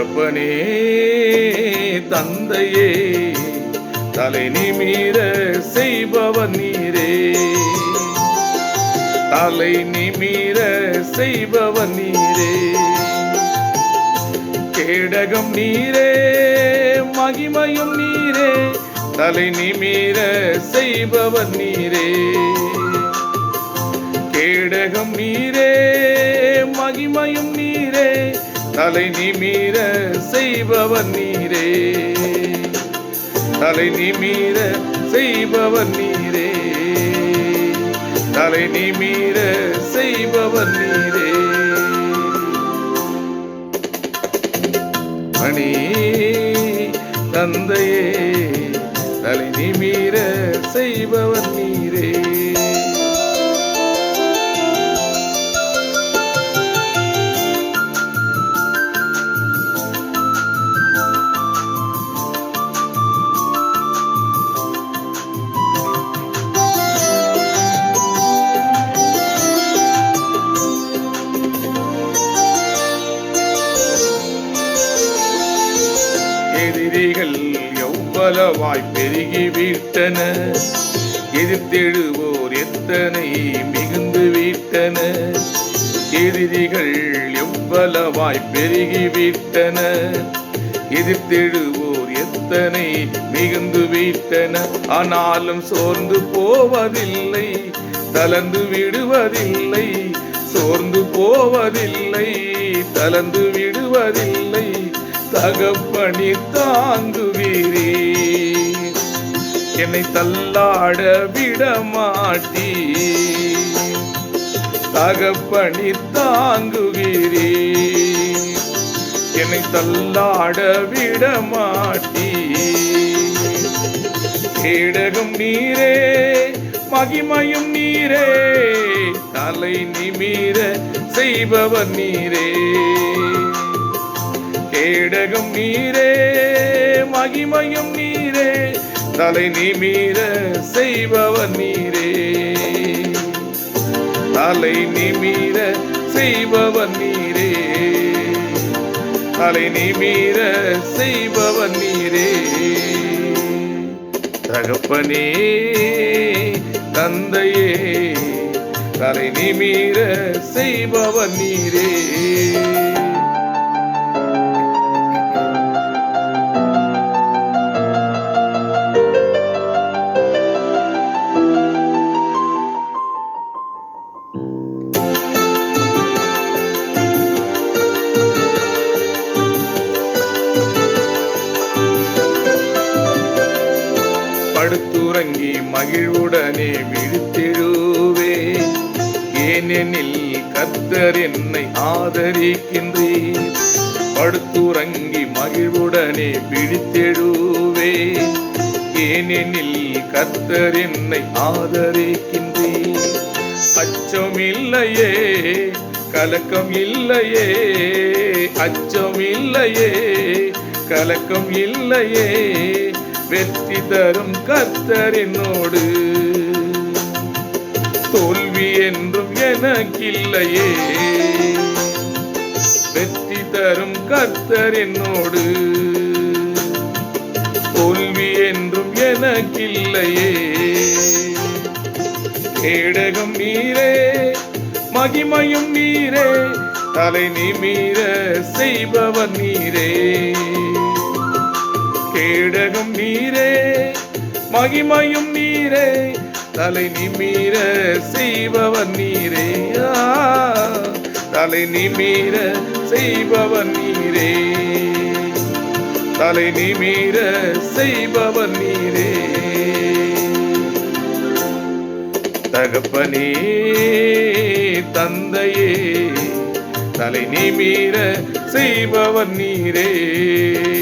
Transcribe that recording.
தகப்பனே தந்தையே தலை நிமிர செய்பவர் நீரே. தலை நிமிர செய்பவர் நீரே. கேடகம் நீரே மகிமையும் நீரே. தலை நிமிர செய்பவர் நீரே. கேடகம் நீரே மகிமையும் நீரே. தலை நிமிர செய்பவர் நீரே. தலை நிமிர செய்பவர் நீரே. தலை நிமிர செய்பவர் நீரே. மணி தந்தையே தலை நிமிர செய்பவர் நீ எதிரிகள் எவ்வளவாய் பெருகி விட்டன? எதிர்த்தெழுவோர் எத்தனை மிகுந்து விட்டன? எதிரிகள் எவ்வளவாய் பெருகி விட்டன? எதிர்த்தெழுவோர் எத்தனை மிகுந்து விட்டன? ஆனாலும் சோர்ந்து போவதில்லை தளர்ந்து விடுவதில்லை. சோர்ந்து போவதில்லை தளர்ந்து விடுவதில்லை. தகப்பணி தாங்குவீரே. என்னை தள்ளாட விட மாட்டீ தகப்பணி தாங்குவீரே. என்னை தள்ளாட விட மாட்டீ கேடகம் நீரே மகிமையும் நீரே. தலை நிமிர செய்பவர் நீரே. கேடகம் நீரே மகிமையும் நீரே தலை நிமிர செய்பவர் நீரே. தலை நிமிர செய்பவர் நீரே. தலை நிமிர செய்பவர் நீரே. தகப்பனே தந்தையே தலை நிமிர செய்பவர் நீரே. மகிழ்வுடனே விழித்திடுவே. ஏனெனில் கர்த்தர் என்னை ஆதரிக்கின்றீர். படுத்துறங்கி மகிழ்வுடனே விழித்திடுவே. ஏனெனில் கர்த்தர் என்னை ஆதரிக்கின்றீர். அச்சம் இல்லையே கலக்கம் இல்லையே அச்சம் இல்லையே கலக்கம் இல்லையே வெற்றி தரும் கத்தரினோடு தோல்வி என்றும் எனக்கில்லையே. வெற்றி தரும் கத்தரினோடு தோல்வி என்றும் எனக்கில்லையே. கேடகம் நீரே மகிமையும் நீரே. தலை நிமிர செய்பவர் நீரே. கேடகம் நீரே மகிமையும் நீரே தலை நிமீர செய்பவர் நீரே. தலை நிமீர செய்பவர் நீரே. தலை நிமீர செய்பவர் நீரே. தகப்பனே தந்தையே தலை நிமீர செய்பவர் நீரே.